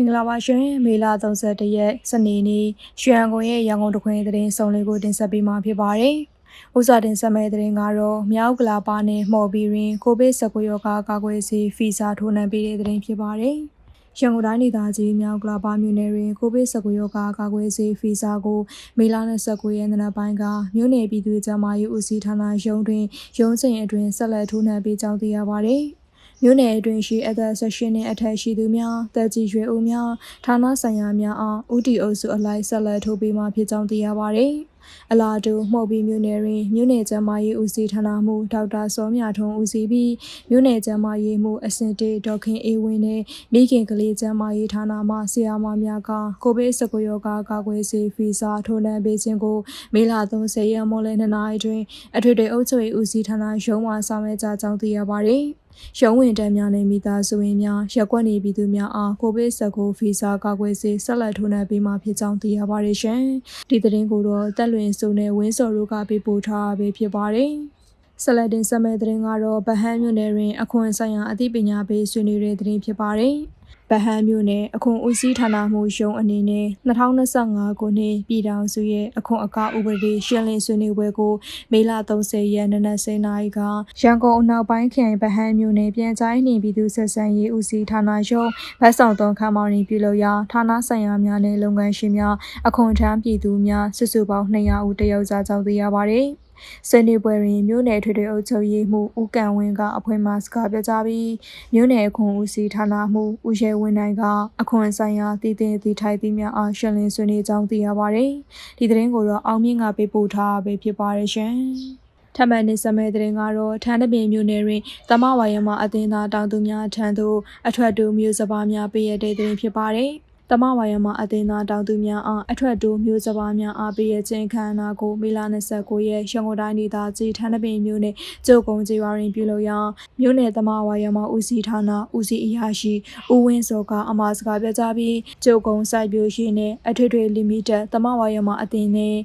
င်္ဂလာပါရှင်မေလ31ရက်စနေနေ့ရွှေရန်ကုန်ရဲ့ရန်ကုန်တခွင်သတင်းစုံလေးကိုတင်ဆက်ပေးမှာဖြစ်ပါတယ်။ဥစားတင်ဆက်မဲ့သတင်းကတော့မြောက်ကလာပါနဲ့မှော်ပြီးရင်ကိုဗစ်19ရောဂါကာကွယ်ဆေးဖီစာထိုးနှံပေးတဲ့သတင်းဖြစ်ပါတယ်။ရန်ကုန်တိုင်းဒေသကြီးမြောက်ကလာပါမြို့နယ်တွင်ကိုဗစ်19ရောဂါကာကွယ်ဆေးဖီစာကိုမေလ29ရက်နေ့နက်ပိုင်းကမြို့နယ်ပြည်သူ့ကျန်းမာရေးဦးစီးဌာနရုံးတွင်ရုံးချိန်အတွင်းဆက်လက်ထိုးနှံပေးကြောင်းသိရပါတယ်။ မြို့နယ်အတွင်းရှိအသက်16နှစ်အထက်ရှိသူများတက်ကြီးရွယ်ဦးများဌာနဆိုင်ရာများအားဥတီအုပ်စုအလိုက်ဆက်လက်ထိုးပေးမှဖြစ်ကြောင်းသိရပါဗျ။ အလားတူမှုတ်ပြီးမြို့နယ်တွင်မြို့နယ်ကျန်းမာရေးဦးစီးဌာနမှဒေါက်တာစောမြထွန်းဦးစီးပြီးမြို့နယ်ကျန်းမာရေးမှအဆင့်တေဒေါက်ခင်အေးဝင်းနဲ့မိခင်ကလေးကျန်းမာရေးဌာနမှဆရာမများကကိုဗစ် 19 ရောဂါကာကွယ်ဆေးဖီစာထိုးနှံပေးခြင်းကိုမေလ30ရက်မို့လဲ2နာရီတွင်အထွေထွေအုပ်ချုပ်ရေးဦးစီးဌာနရုံးမှဆောင်ရွက်ကြကြောင်းသိရပါဗျ။ရုံးဝင်တန်းများနဲ့မိသားစုဝင်များရက်ကွက်နေပြည်သူများအားကိုဗစ် 19 ဗီဇာကာကွယ်ဆေးဆက်လက်ထိုးနှံပေးမှာဖြစ်ကြောင်းသိရပါတယ်ရှင်။ဒီသတင်းကိုတော့တက်လွင်စုံနဲ့ဝင်းစော်တို့ကပေးပို့ထားပေးဖြစ်ပါတယ်။ဆလဒင်ဆက်မဲ့သတင်းကတော့ဗဟန်းမြို့နယ်တွင်အခွန်ဆိုင်ရာအသိပညာပေးဆွေးနွေးတဲ့သတင်းဖြစ်ပါတယ်။ ဗဟန်းမြို့နယ်အခွန်ဦးစီးဌာနမှရုံးအနေနဲ့2025ခုနှစ်ပြည်ထောင်စုရဲ့အခွန်အကောက်ဥပဒေရှင်းလင်းဆွေးနွေးပွဲကိုမေလ30ရက်နေ့နက်10:00နာရီကရန်ကုန်အနောက်ပိုင်းခရိုင်ဗဟန်းမြို့နယ်ပြန်ကြားရေးပြည်သူ့ဆက်ဆံရေးဦးစီးဌာနရုံးဗတ်ဆောင်သွန်ခမ်းမောင်တွင်ပြုလုပ်ရာဌာနဆိုင်ရာများနဲ့လုပ်ငန်းရှင်များအခွန်ထမ်းပြည်သူများစုစုပေါင်း200ဦးတက်ရောက်ကြကြောင်းသိရပါတယ်။ ဆွေးနွေးပွဲတွင်မြို့နယ်ထွေထွေအုပ်ချုပ်ရေးမှူးဦးကံဝင်းကအဖွင့်မှစကားပြောကြားပြီးမြို့နယ်အခွန်ဦးစီးဌာနမှဦးရဲဝင်းနိုင်ကအခွန်ဆိုင်ရာတည်တည်တည်ထိုက်သည့်များအားရှင်းလင်းဆွေးနွေးကြောင်းသိရပါတယ်။ဒီသတင်းကိုတော့အောင်မြင့်ကပေးပို့ထားပဲဖြစ်ပါတယ်ရှင်။ထမန်နေစမဲတဲ့ရင်ကတော့ထန်းတပင်မြို့နယ်တွင်တမဝါရမအသင်းသားတောင်သူများထံသို့အထွတ်တူမျိုးစပါးများပေးရတဲ့တဲ့ရင်ဖြစ်ပါတယ်။ တမဝါယမအသင်းသားတောင်သူများအားအထွတ်တိုးမျိုးစပါးများအားပေးရခြင်းခမ်းနားကိုမေလ29ရက်ရန်ကုန်တိုင်းဒေသကြီးထန်းတပင်မြို့နယ်ကျုပ်ကုန်းကြီးဝါရင်ပြုလုပ်ရာမြို့နယ်တမဝါယမဦးစီးဌာနဦးစီးအရာရှိဦးဝင်းစောကအမှာစကားပြောကြားပြီးကျုပ်ကုန်းစိုက်ပျိုးရှင်နဲ့အထွတ်ထွေလီမိတက်တမဝါယမအသင်းနဲ့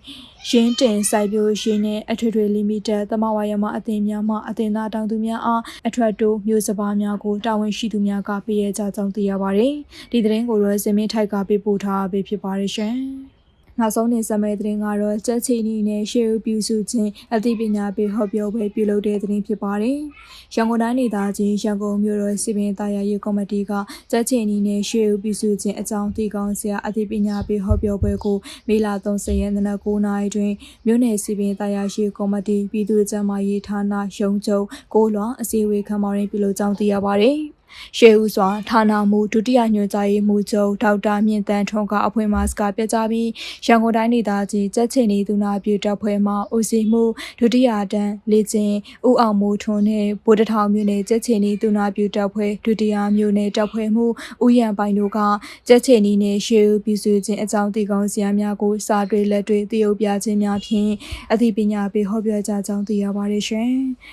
ရင်းတင်စိုက်ပျိုးရှင်နဲ့အထွေထွေလီမိတက်တမဝါယမအသင်းများမှအသင်းသားတောင်သူများအားအထွတ်တိုးမျိုးစပါးများကိုတာဝန်ရှိသူများကပေးရကြကြောင်းသိရပါတယ်။ဒီသတင်းကိုတော့စင်မင်းထိုက်ကပေးပို့ထားပေးဖြစ်ပါတယ်ရှင်။နောက်ဆုံးနေစမဲသတင်းကတော့ကြက်ချီနီနဲ့ရှေးဦးပြုစုခြင်းအသိပညာပေးဟောပြောပွဲပြုလုပ်တဲ့သတင်းဖြစ်ပါတယ်။ရန်ကုန်တိုင်းဒေသကြီးရန်ကုန်မြို့တော်စီပင်တာယာရေးကော်မတီကကြက်ချီနီနဲ့ရှေးဦးပြုစုခြင်းအကြောင်းသိကောင်းစရာအသိပညာပေးဟောပြောပွဲကိုမေလ30ရက်နေ့နက်9:00နာရီတွင်မြို့နယ်စီပင်တာယာရေးကော်မတီပြည်သူ့ကျန်းမာရေးဌာနရုံးချုပ်ကိုလွန်အစည်းအဝေးခမ်းမတွင်ပြုလုပ်ကြောင်းသိရပါတယ်။ ရှေးဦးစွာဌာနမှဒုတိယညွှန်ကြားရေးမှူးချုပ်ဒေါက်တာမြင့်တန်းထွန်းကအဖွင့်မှစကားပြောကြားပြီးရန်ကုန်တိုင်းဒေသကြီးကြက်ချင်နေသူနာပြုတပ်ဖွဲ့မှဦးစီးမှုဒုတိယတန်းလေကျင်းဦးအောင်မိုးထွန်းနဲ့ဗိုလ်တထောင်မြို့နယ်ကြက်ချင်နေသူနာပြုတပ်ဖွဲ့ဒုတိယမြို့နယ်တပ်ဖွဲ့မှုဦးရန်ပိုင်တို့ကကြက်ချင်နေနဲ့ရှေးဦးပြည်စုခြင်းအကြောင်းတည်ကောင်းစရာများကိုစာတွေလက်တွေတရုပ်ပြခြင်းများဖြင့်အသိပညာပေးဟောပြောကြကြောင်းသိရပါတယ်ရှင်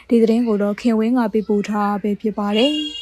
ဒီသတင်းကိုတော့ခင်ဝင်းကပြပို့ထားပဲဖြစ်ပါတယ်